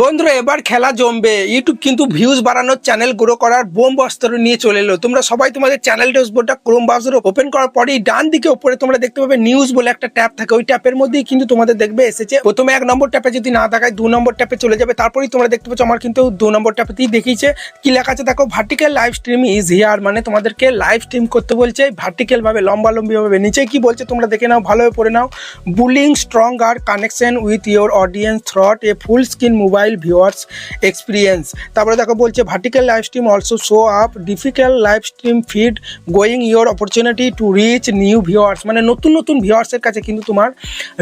বন্ধুরা, এবার খেলা জমবে। ইউটিউব কিন্তু ভিউজ বাড়ানোর চ্যানেল গ্রো করার বোম বস্ত্র নিয়ে চলে এলো। তোমরা সবাই তোমাদের চ্যানেল ড্যাশবোর্ডটা ক্রোম ব্রাউজার ওপেন করার পরেই ডান দিকে উপরে তোমরা দেখতে পাবে নিউজ বলে একটা ট্যাব থাকে। ওই ট্যাপের মধ্যেই কিন্তু তোমাদের দেখবে এসেছে। প্রথমে এক নম্বর ট্যাপে যদি না দেখায়, দু নম্বর ট্যাপে চলে যাবে। তারপরেই তোমরা দেখতে পাচ্ছ আমার কিন্তু দু নম্বর ট্যাপেতেই দেখিয়েছে। কি লেখা আছে দেখো vertical live stream is here মানে তোমাদেরকে লাইভ স্ট্রিম করতে বলছে। ভার্টিক্যাল ভাবে লম্বা লম্বি ভাবে নিচে কি বলছে তোমরা দেখে নাও ভালোভাবে পড়ে নাও। Building strong R connection with your audience through a full screen mobile viewers experience তারপরে দেখো বলছে vertical live stream also show up difficult live stream feed going your opportunity to reach new viewers মানে নতুন নতুন ভিউয়ার্সের কাছে কিন্তু তোমার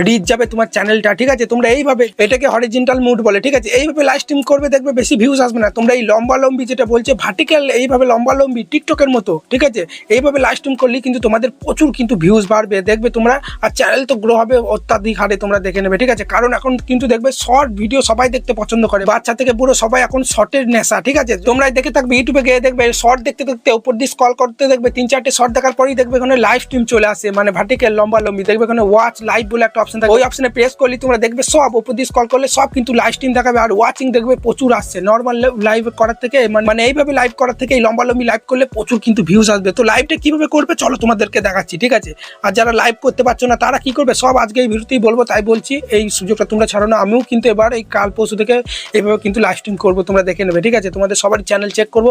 rich যাবে তোমার চ্যানেলটা ঠিক আছে? তোমরা এইভাবে এটাকে হরিজেন্টাল মুড বলে। ঠিক আছে? এইভাবে লাইভ স্ট্রিম করবে, দেখবে বেশি ভিউজ আসবে না। তোমরা এই লম্বা লম্বি যেটা বলছে ভার্টিক্যাল এইভাবে লম্বা লম্বি টিকটকের মতো। ঠিক আছে? এইভাবে লাইভ স্ট্রিম করলে কিন্তু তোমাদের প্রচুর কিন্তু ভিউজ বাড়বে। দেখবে তোমরা, আর চ্যানেল তো গ্রো হবে অত্যাধিক হারে তোমরা দেখে নেবে। ঠিক আছে? কারণ এখন কিন্তু দেখবে শর্ট ভিডিও সবাই দেখতে পছন্দ করে। বাচ্চা থেকে বুড়ো সবাই এখন শর্টের নেশা, ঠিক আছে? তোমরা দেখে থাকবে ইউটিউবে গিয়ে দেখবে শর্ট দেখতে দেখতে উপর দিয়ে স্কল করতে দেখবে, তিন চারটে শর্ট দেখার পরেই দেখবে এখানে লাইভ স্ট্রিম চলে আসে মানে ভার্টিক্যাল লম্বা, লম্বি। দেখবে এখানে ওয়াচ লাইভ বলে একটা অপশন থাকে। ওই অপশনে প্রেস করলে তোমরা দেখবে সব উপর দিয়ে স্কল করলে সব কিন্তু লাইভ স্ট্রিম দেখাবে, আর ওয়াচিং দেখবে প্রচুর আসছে। নর্মাল লাইভ করার থেকে, মানে- মানে এইভাবে লাইভ করার থেকে এই লম্বা, লম্বি লাইভ করলে প্রচুর কিন্তু ভিউজ আসবে। তো লাইভটা কীভাবে করবে চলো তোমাদেরকে দেখাচ্ছি, ঠিক আছে? আর যারা লাইভ করতে পারছ না, তারা কি করবে? সব আজকে এই ভিডিওতেই বলব, তাই বলছি, এই সুযোগটা তোমরা ছাড়ো না। আমিও কিন্তু এবার এই কাল পরশু থেকে এইভাবে কিন্তু লাইভ স্ট্রিম করব, তোমরা দেখে নেবে, ঠিক আছে? তোমাদের সবারই চ্যানেল চেক করব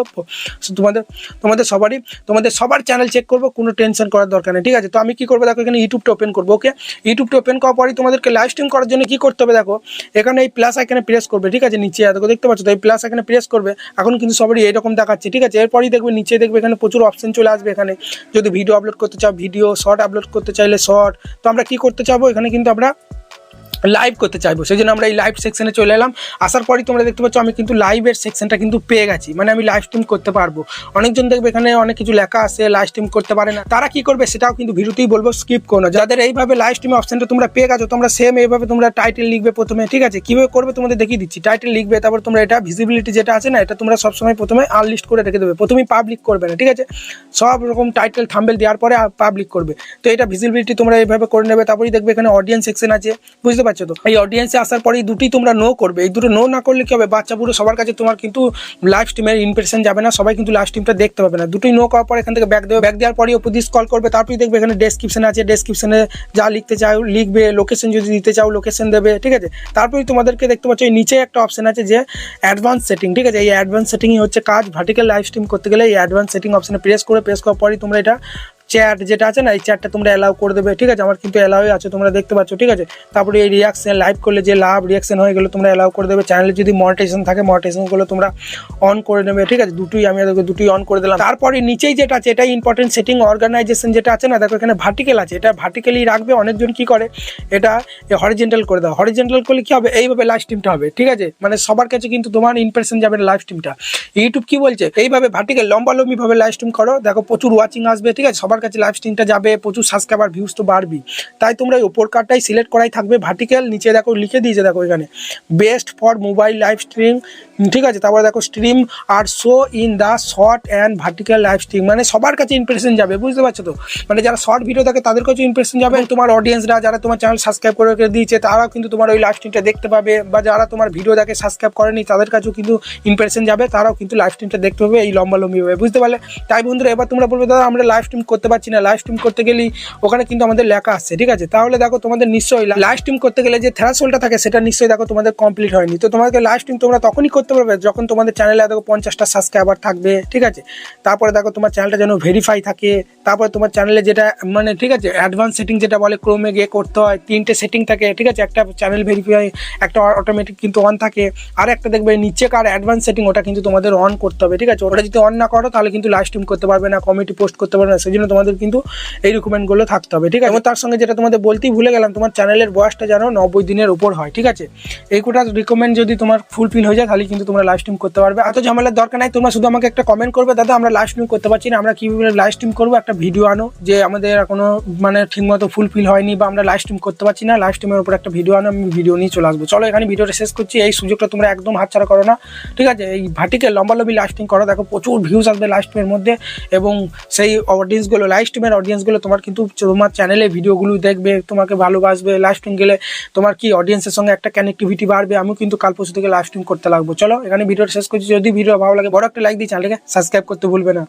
তোমাদের তোমাদের সবারই, তোমাদের সবার চ্যানেল চেক করব, কোনো টেনশন করার দরকার নেই, ঠিক আছে? তো আমি কি করব, দেখো এখানে ইউটিউবটা ওপেন করব ওকে ইউটিউবটা ওপেন করার পরই তোমাদেরকে লাইভ স্ট্রিম করার জন্য কি করতে হবে, দেখো? এখানে এই প্লাস এখানে প্রেস করবে, ঠিক আছে? নিচে, দেখো, দেখতে পাচ্ছ? তো এই প্লাস এখানে প্রেস করবে, এখন কিন্তু সবারই এরকম দেখাচ্ছে, ঠিক আছে? এরপরই দেখবে, নিচে দেখবে এখানে প্রচুর অপশন চলে আসবে এখানে। যদি ভিডিও আপলোড করতে চাও ভিডিও শর্ট আপলোড করতে চাইলে শর্ট তো আমরা কি করতে চাবো? এখানে কিন্তু আমরা লাইভ করতে চাইব। সেই জন্য আমরা এই লাইভ সেকশনে চলে এলাম। আসার পরই তোমরা দেখতে পাচ্ছ, আমি কিন্তু লাইভের সেকশনটা কিন্তু পেয়ে গেছি। মানে আমি লাইভ স্ট্রিম করতে পারব। অনেকজন দেখবে এখানে অনেক কিছু লেখা আছে লাইভ স্ট্রিম করতে পারে না। তারা কি করবে সেটাও কিন্তু ভিডিওতেই বলব স্কিপ করো না। যাদের এইভাবে লাইভ স্ট্রিম অপশনটা তোমরা পেয়ে গেছো, তোমরা সেম এইভাবে তোমরা টাইটেল লিখবে প্রথমে, ঠিক আছে? কীভাবে করবে তোমাদের দেখিয়ে দিচ্ছি। টাইটেল লিখবে, তারপর তোমরা এটা ভিজিবিলিটি যেটা আছে না, এটা তোমরা সবসময় প্রথমে আনলিস্ট করে রেখে দেবে। প্রথমেই পাবলিক করবে না, ঠিক আছে? সব রকম টাইটেল থাম্বেল দেওয়ার পরে পাবলিক করবে। তো এটা ভিজিবিলিটি তোমরা এইভাবে করে নেবে। তারপরেই দেখবে এখানে অডিয়েন্স সেকশন আছে। বুঝতে পারছ তো? এই অডিয়েন্সে আসার পরেই দুটি তোমরা নো করবে। এই দুটো নো না করলে কি হবে? বাচ্চা বুড়ো সবার কাছে তোমার কিন্তু লাইভ স্ট্রিমের ইমপ্রেশন যাবে না, সবাই কিন্তু লাইভ স্ট্রিমটা দেখতে পাবে না। দুটোই নো করার পর এখান থেকে ব্যাক দেবে। ব্যাক দেওয়ার পরেই উপর দিয়ে স্কল করবে, তারপরেই দেখবে এখানে ডেসক্রিপশন আছে। ডেসক্রিপশনে যা লিখতে চাও, লিখবে লোকেশন যদি দিতে চাও লোকেশন দেবে, ঠিক আছে? তারপরেই তোমাদেরকে দেখতে পাচ্ছ, এই নিচে একটা অপশন আছে যে অ্যাডভান্স সেটিং ঠিক আছে? এই অ্যাডভান্স সেটিংই হচ্ছে কাজ। ভার্টিক্যাল লাইভ স্ট্রিম করতে গেলে এই অ্যাডভান্স সেটিং অপশনে প্রেস করে প্রেস করার পরেই তোমরা এটা চ্যাট যেটা আছে না, এই চ্যাটটা তোমরা অ্যালাউ করে দেবে, ঠিক আছে? আমার কিন্তু অ্যালাউ আছে, তোমরা দেখতে পাচ্ছ, ঠিক আছে? তারপরে এই রিয়াকশন লাইভ করলে যে লাভ রিয়াকশন হয়ে গেলে, তোমরা অ্যালাউ করে দেবে। চ্যানেলে যদি মনিটাইজেশন থাকে মনিটাইজেশনগুলো তোমরা অন করে নেবে, ঠিক আছে? দুটোই আমি দেখো দুটোই অন করে দিলাম। তারপরে নিচেই যেটা আছে, এটাই ইম্পর্টেন্ট সেটিং অর্গানাইজেশন যেটা আছে না, দেখো এখানে ভার্টিক্যাল আছে। এটা ভার্টিক্যালি রাখবে, অনেকজন কি করে? এটা হরিজেন্টাল করে দাও। হরিজেন্টাল করলে কি হবে? এইভাবে লাইভ স্ট্রিমটা হবে, ঠিক আছে? মানে সবার কাছে কিন্তু তোমার ইমপ্রেশন যাবে লাইভ স্ট্রিমটা ইউটিউব কি বলছে? এইভাবে ভার্টিক্যাল লম্বা লম্বি ভাবে লাইভ স্ট্রিম করো। দেখো প্রচুর ওয়াচিং আসবে, ঠিক আছে? সবার কাছে লাইভ স্ট্রিমটা যাবে, প্রচুর সাবস্ক্রাইবার ভিউজ তো বাড়বি তাই তোমরা এই ওপর কার্ডটাই সিলেক্ট করাই থাকবে। ভার্টিক্যাল নিচে দেখো, লিখে দিয়েছে দেখো এখানে। Best for mobile live stream ঠিক আছে তারপরে দেখো stream R show in the short and vertical live stream মানে সবার কাছে ইমপ্রেশন যাবে বুঝতে পারছ তো? মানে যারা শর্ট ভিডিও থাকে তাদের কাছে ইমপ্রেশন যাবে তোমার অডিয়েন্সরা যারা তোমার চ্যানেল সাবস্ক্রাইব করে রেখে দিয়েছে তারাও কিন্তু তোমার ওই লাইভ স্ট্রিমটা দেখতে পাবে বা যারা তোমার ভিডিও দেখে সাবস্ক্রাইব করেনি তাদের কাছেও কিন্তু ইমপ্রেশন যাবে তারাও কিন্তু লাইভ স্ট্রিমটা দেখতে পাবে এই লম্বা লম্বি হবে বুঝতে পারলে? তাই বন্ধুরা এবার তোমরা বলবে দাদা আমরা লাইভ স্ট্রিম করতে পারছি না লাইভ স্ট্রিম করতে গেলেই ওখানে কিন্তু আমাদের লেখা আসছে ঠিক আছে? তাহলে দেখো তোমাদের নিশ্চয়ই লাইভ স্ট্রিম করতে গেলে যে থ্রাসোলটা থাকে সেটা নিশ্চয়ই দেখো তোমাদের কমপ্লিট হয়নি। তো তোমাদের লাইভ স্ট্রিম তোমরা তখনই করতে পারবে। যখন তোমাদের চ্যানেলে দেখো পঞ্চাশটা সাবস্ক্রাইবার থাকবে, ঠিক আছে? তারপরে দেখো তোমার চ্যানেলটা যেন ভেরিফাই থাকে, তারপরে তোমার চ্যানেলে যেটা মানে ঠিক আছে অ্যাডভান্স সেটিং যেটা বলে ক্রোমে গিয়ে করতে হয়, তিনটে সেটিং থাকে, ঠিক আছে? একটা চ্যানেল ভেরিফাই একটা অটোমেটিক কিন্তু অন থাকে, আর একটা দেখবে নিচে কার অ্যাডভান্স সেটিং ওটা কিন্তু তোমাদের অন করতে হবে, ঠিক আছে? ওটা যদি অন না করো, তাহলে কিন্তু লাইভ স্ট্রিম করতে পারবে না কমেডি পোস্ট করতে পারবে না সেই জন্য তোমাদের কিন্তু এই রিকমেন্ডগুলো থাকতে হবে, ঠিক আছে? এবং তার সঙ্গে যেটা তোমাদের বলতেই ভুলে গেলাম, তোমার চ্যানেলের বয়সটা যেন নব্বই দিনের উপর হয়, ঠিক আছে? এই কোটা রিকমেন্ড যদি তোমার ফুলফিল হয়ে যায়, তাহলে কিন্তু কিন্তু তোমরা লাইভ স্ট্রিম করতে পারবে এত ঝামেলার দরকার নাই তোমরা শুধু আমাকে একটা কমেন্ট করবে দাদা আমরা লাইভ স্ট্রিম করতে পারছি না আমরা কীভাবে লাইভ স্ট্রিম করব একটা ভিডিও আনো যে আমাদের এখনও মানে ঠিকমতো ফুলফিল হয়নি বা আমরা লাইভ স্ট্রিম করতে পারছি না লাইভ স্ট্রিমের উপর একটা ভিডিও আনো আমি ভিডিও নিয়ে চলে আসব চলো এখানে ভিডিওটা শেষ করছি এই সুযোগটা তোমরা একদম হাতছাড়া করো না ঠিক আছে এই ভাটিকে লম্বা লম্বি লাইভ স্ট্রিম করো দেখো প্রচুর ভিউজ আসবে লাইভ স্ট্রিমের মধ্যে এবং সেই অডিয়েন্সগুলো লাইভ স্ট্রিমের অডিয়েন্সগুলো তোমার কিন্তু তোমার চ্যানেলে ভিডিওগুলো দেখবে তোমাকে ভালোবাসবে লাইভ স্ট্রিম গেলে তোমার কি অডিয়েন্সের সঙ্গে একটা কানেক্টিভিটি বাড়বে আমিও কিন্তু কাল পরশু থেকে লাইভ স্ট্রিম করতে লাগবো চলো এখানে ভিডিওটা শেষ করছি। যদি ভিডিও ভালো লাগে, বড় একটা লাইক দিয়ে চ্যানেলটাকে সাবস্ক্রাইব করতে ভুলবে না।